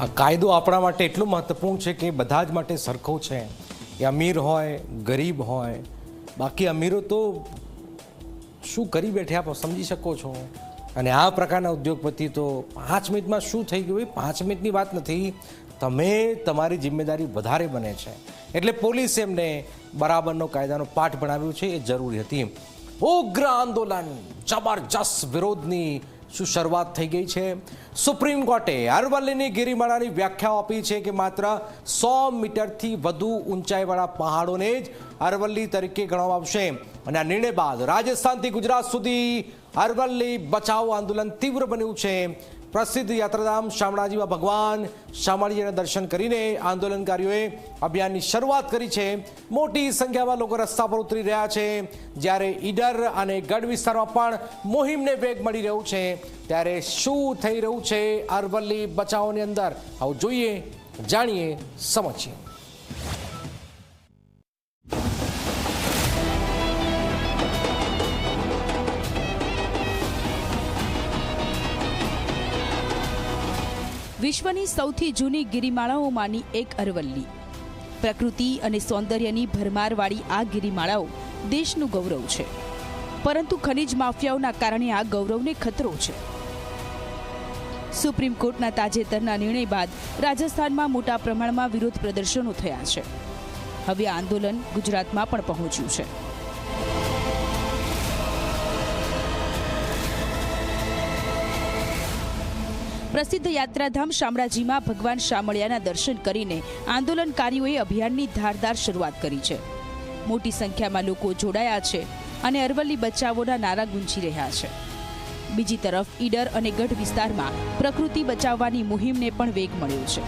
આ કાયદો આપણા માટે એટલો મહત્વપૂર્ણ છે કે બધા જ માટે સરખો છે. એ અમીર હોય, ગરીબ હોય, બાકી અમીરો તો શું કરી બેઠે આપ સમજી શકો છો. અને આ પ્રકારના ઉદ્યોગપતિ તો પાંચ મિનિટમાં શું થઈ ગયું? એ પાંચ મિનિટની વાત નથી. તમે તમારી જિમ્મેદારી વધારે બને છે. એટલે પોલીસે એમને બરાબરનો કાયદાનો પાઠ ભણાવ્યો છે. એ જરૂરી હતી. ઉગ્ર આંદોલન, જબરજસ્ત વિરોધની શું શરૂઆત થઈ ગઈ છે? સુપ્રીમ કોર્ટે અરવલ્લીની ગિરિમાળાની વ્યાખ્યાઓ આપી છે કે માત્ર સો મીટરથી વધુ ઊંચાઈવાળા પહાડોને જ અરવલ્લી તરીકે ગણવામાં આવશે. અને આ નિર્ણય બાદ રાજસ્થાનથી ગુજરાત સુધી અરવલ્લી બચાવ આંદોલન તીવ્ર બન્યું છે. પ્રસિદ્ધ યાત્રાધામ શામળાજીમાં ભગવાન શામળાજીના દર્શન કરીને આંદોલનકારીઓએ અભિયાનની શરૂઆત કરી છે. મોટી સંખ્યામાં લોકો રસ્તા પર ઉતરી રહ્યા છે. જ્યારે ઈડર અને ગઢ વિસ્તારમાં પણ મુહિમને વેગ મળી રહ્યું છે. ત્યારે શું થઈ રહ્યું છે? અરવલ્લી બચાવની અંદર. આવું જોઈએ, જાણીએ, સમજીએ. વિશ્વની સૌથી જૂની ગિરિમાળાઓમાંની એક અરવલ્લી. પ્રકૃતિ અને સૌંદર્યની ભરમારવાળી આ ગિરિમાળાઓ દેશનું ગૌરવ છે. પરંતુ ખનિજ માફિયાઓના કારણે આ ગૌરવને ખતરો છે. સુપ્રીમ કોર્ટના તાજેતરના નિર્ણય બાદ રાજસ્થાનમાં મોટા પ્રમાણમાં વિરોધ પ્રદર્શનો થયા છે. હવે આંદોલન ગુજરાતમાં પણ પહોંચ્યું છે. પ્રસિદ્ધ યાત્રાધામ શામળાજીમાં ભગવાન શામળિયાના દર્શન કરીને આંદોલનકારીઓએ અભિયાનની ધારદાર શરૂઆત કરી છે. મોટી સંખ્યામાં લોકો જોડાયા છે અને અરવલ્લી બચાવોના નારા ગુંજી રહ્યા છે. બીજી તરફ ઈડર અને ગઢ વિસ્તારમાં પ્રકૃતિ બચાવવાની મુહિમને પણ વેગ મળ્યો છે.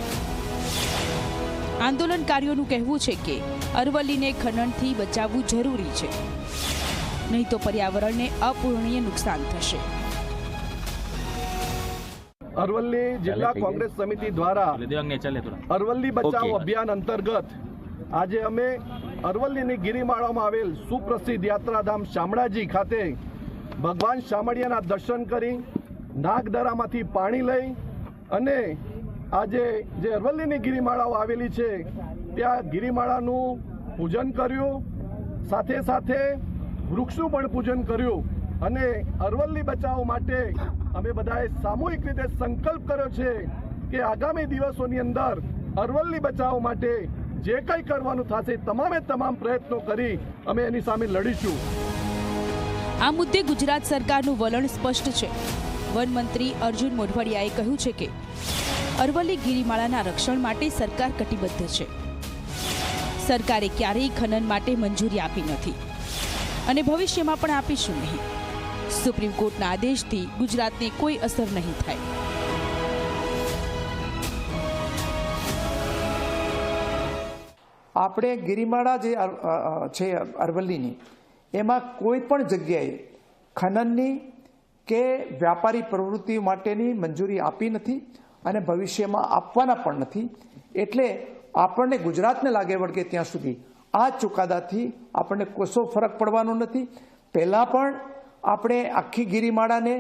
આંદોલનકારીઓનું કહેવું છે કે અરવલ્લીને ખનનથી બચાવવું જરૂરી છે. નહીં તો પર્યાવરણને અપૂર્ણીય નુકસાન થશે. અરવલ્લી જિલ્લા કોંગ્રેસ સમિતિ દ્વારા અરવલ્લી બચાવ અભિયાન અંતર્ગત આજે અમે અરવલ્લીની ગિરિમાળામાં આવેલ સુપ્રસિદ્ધ યાત્રાધામ શામળાજી ખાતે ભગવાન શામળિયાના દર્શન કરી નાગદરામાંથી પાણી લઈ અને આજે જે અરવલ્લીની ગિરિમાળાઓ આવેલી છે ત્યાં ગિરિમાળાનું પૂજન કર્યું. સાથે સાથે વૃક્ષનું પણ પૂજન કર્યું. અને અરવલ્લી બચાવ માટે અમે બધાએ સામૂહિક રીતે સંકલ્પ કર્યો છે કે આગામી દિવસોની અંદર અરવલ્લી બચાવ માટે જે કંઈ કરવાનું થશે તમામે તમામ પ્રયત્નો કરી અમે એની સામે લડીશું. આ મુદ્દે ગુજરાત સરકારનું વલણ સ્પષ્ટ છે. વન મંત્રી અર્જુન મોઢવાડિયાએ કહ્યું છે કે અરવલ્લી ગિરિમાળાના રક્ષણ માટે સરકાર કટિબદ્ધ છે. સરકારે ક્યારેય ખનન માટે મંજૂરી આપી નથી. અને ભવિષ્યમાં પણ આપીશું નહીં. સુપ્રીમ કોર્ટના આદેશથી ગુજરાતને કોઈ અસર નહીં થાય. આપણે ગિરિમાળા જે છે અરવલ્લીની, એમાં કોઈ પણ જગ્યાએ ખનનની કે વ્યાપારી પ્રવૃત્તિ માટેની મંજૂરી આપી નથી અને ભવિષ્યમાં આપવાના પણ નથી. એટલે આપણને ગુજરાતને લાગે વળગે ત્યાં સુધી આ ચુકાદાથી આપણને કોશો ફરક પડવાનો નથી. પહેલાં પણ આપણે આખી ગિરિમાળાને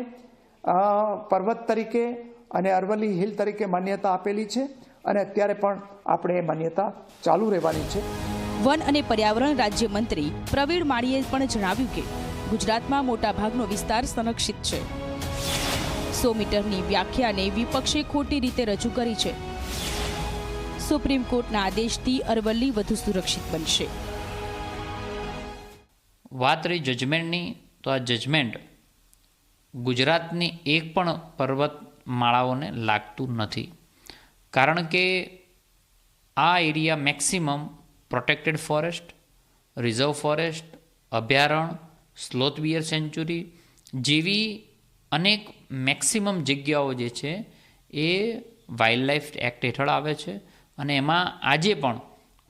પર્વત તરીકે અને અરવલ્લી હિલ તરીકે માન્યતા આપેલી છે અને અત્યારે પણ આપણે એ માન્યતા ચાલુ રહેવાની છે. વન અને પર્યાવરણ રાજ્યમંત્રી પ્રવીણ માળીએ પણ જણાવ્યું કે ગુજરાતમાં મોટાભાગનો વિસ્તાર સંરક્ષિત છે. સો મીટરની વ્યાખ્યાને વિપક્ષે ખોટી રીતે રજૂ કરી છે. સુપ્રીમ કોર્ટના આદેશથી અરવલ્લી વધુ સુરક્ષિત બનશે. વાત રહી જજમેન્ટની તો આ જજમેન્ટ ગુજરાતની એક પણ પર્વતમાળાઓને લાગતું નથી. કારણ કે આ area maximum protected forest reserve forest અભયારણ્ય સ્લોથ બિયર સેન્ચુરી જેવી અનેક મેક્સિમમ જગ્યાઓ જે છે એ વાઇલ્ડ લાઈફ એક્ટ હેઠળ આવે છે અને એમાં આજે પણ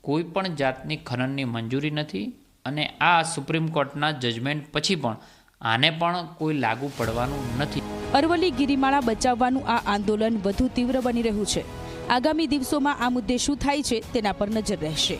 કોઈ પણ જાતની ખનનની મંજૂરી નથી. અને આ સુપ્રીમ કોર્ટના જજમેન્ટ પછી પણ આને પણ કોઈ લાગુ પડવાનું નથી. અરવલ્લી ગિરિમાળા બચાવવાનું આ આંદોલન વધુ તીવ્ર બની રહ્યું છે. આગામી દિવસોમાં આ મુદ્દે શું થાય છે તેના પર નજર રહેશે.